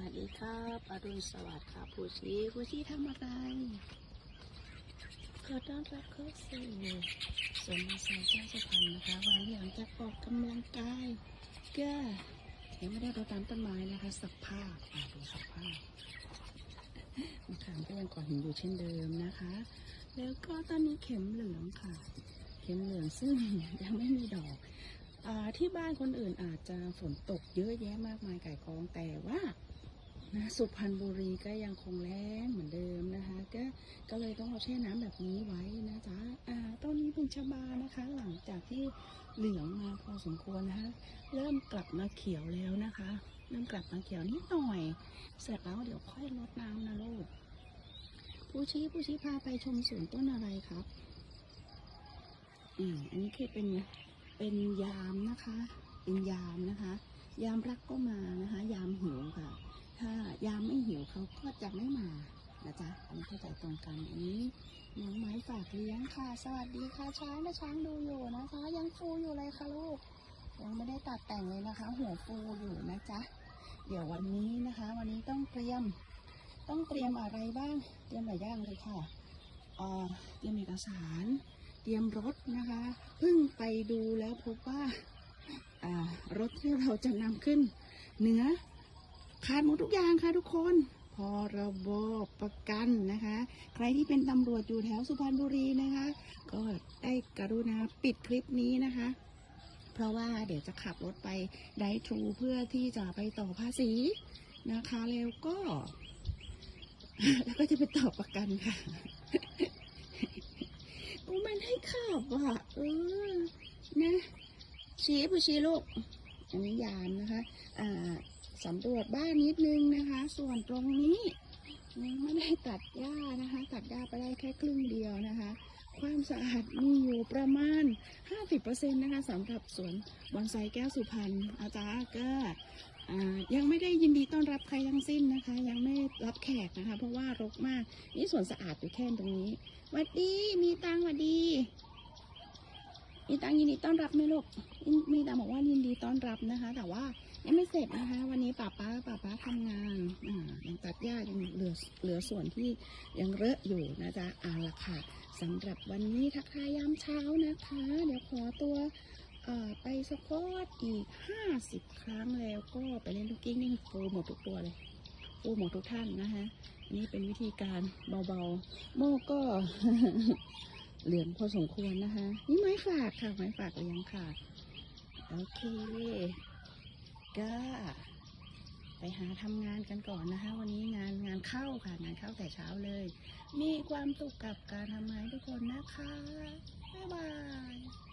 วัสดีครับอรุณสวัสดิ์ครับผู้ชี้ผู้ชี้ทำอะไรขอต้อนรับเข้าสู่สวนมาไซแก้วสุพรรณนะคะ วันนี้หลังจากออกกำลังกายก็ยังไม่ได้รดน้ำต้นไม้นะคะสภาพอะดูสภาพมะขามก็ยังก่อหินอยู่เช่นเดิมนะคะ แล้วก็ตอนนี้เข็มเหลืองค่ะ เข็มเหลืองซึ่งยังไม่มีดอกอที่บ้านคนอื่นอาจจะฝนตกเยอะแยะมากมายไก่กองแต่ว่า นะสุพรรณบุรีก็ยังคงแล้งเหมือนเดิมนะคะ ก็ก็เลยต้องเอาแช่น้ำแบบนี้ไว้นะจ๊ะอ่าต้นนี้เป็นชะบานะคะ หลังจากที่เหลืองมาพอสมควรนะคะ เริ่มกลับมาเขียวแล้วนะคะ เริ่มกลับมาเขียวนิดหน่อย เสร็จแล้วเดี๋ยวค่อยลดน้ำนะลูกผู้ชี้ผู้ชี้พาไปชมสวนต้นอะไรครับอืมอันนี้คือเป็นเป็นยามนะคะ เป็นยามนะคะ ยามรักก็มานะคะยามหิวค่ะ ถ้ายามไม่หิว เขาก็จะไม่มานะจ๊ะอันนี้เข้าใจตรงกันอันนี้น้องไม้ฝากเลี้ยงค่ะ สวัสดีค่ะช้างนะช้างดูอยู่นะคะ ยังฟูอยู่เลยค่ะลูก ยังไม่ได้ตัดแต่งเลยนะคะ หัวฟูอยู่นะจ๊ะเดี๋ยววันนี้นะคะ วันนี้ต้องเตรียม ต้องเตรียมอะไรบ้าง เตรียมหลายอย่างเลยค่ะเอ่อเตรียมเอกสาร เตรียมรถนะคะเพิ่งไปดูแล้วพบว่าอ่ารถที่เราจะนำขึ้นเหนือขาดหมดทุกอย่างค่ะทุกคน พอระบประกันนะคะ ใครที่เป็นตำรวจอยู่แถวสุพรรณบุรีนะคะ ก็ได้กรุณาปิดคลิปนี้นะคะ เพราะว่าเดี๋ยวจะขับรถไปไดทรูเพื่อที่จะไปต่อภาษีนะคะ แล้วก็ แล้วก็จะไปต่อประกันค่ะโอ้มันให้ขับอะเออนะชี้ผู้ชี้ลูกอันนี้ยามนะคะ อ่า สำรวจบ้านนิดนึงนะคะ ส่วนตรงนี้ยังไม่ได้ตัดหญ้านะคะ ตัดหญ้าไปได้แค่ครึ่งเดียวนะคะ ความสะอาดมีอยู่ประมาณ 50%นะคะสำหรับสวนบอนไซแก้วสุพรรณอาจารย์ก็ยังไม่ได้ยินดีต้อนรับใครทั้งสิ้นนะคะ ยังไม่รับแขกนะคะ เพราะว่ารกมาก นี่สวนสะอาดอยู่แค่ตรงนี้หวัดดีมีตังหวัดดีมีตังยินดีต้อนรับไหมลูกมีตังบอกว่ายินดีต้อนรับนะคะ แต่ว่า ยังไม่เสร็จนะคะ วันนี้ป้าป้าป้าป้าทำงานอ่ายังตัดหญ้ายังเหลือเหลือส่วนที่ยังเลอะอยู่นะจ๊ะเอาละค่ะสำหรับวันนี้ทักทายยามเช้านะคะ เดี๋ยวขอตัวไปสควอตอีกห้าสิบครั้งแล้วก็ไปเล่นลูกกิ้งนี่ฟูหมดทุกตัวเลยฟูหมดทุกท่านนะคะนี่เป็นวิธีการเบาๆ โมก็เหลืองพอสมควรนะคะ นี่ไม้ฝากค่ะ ไม้ฝากเลี้ยงค่ะ โอเค ก็ไปหาทำงานกันก่อนนะคะ วันนี้งานงานเข้าค่ะ งานเข้าแต่เช้าเลย มีความสุขกับการทำงานทุกคนนะคะ บ๊ายบาย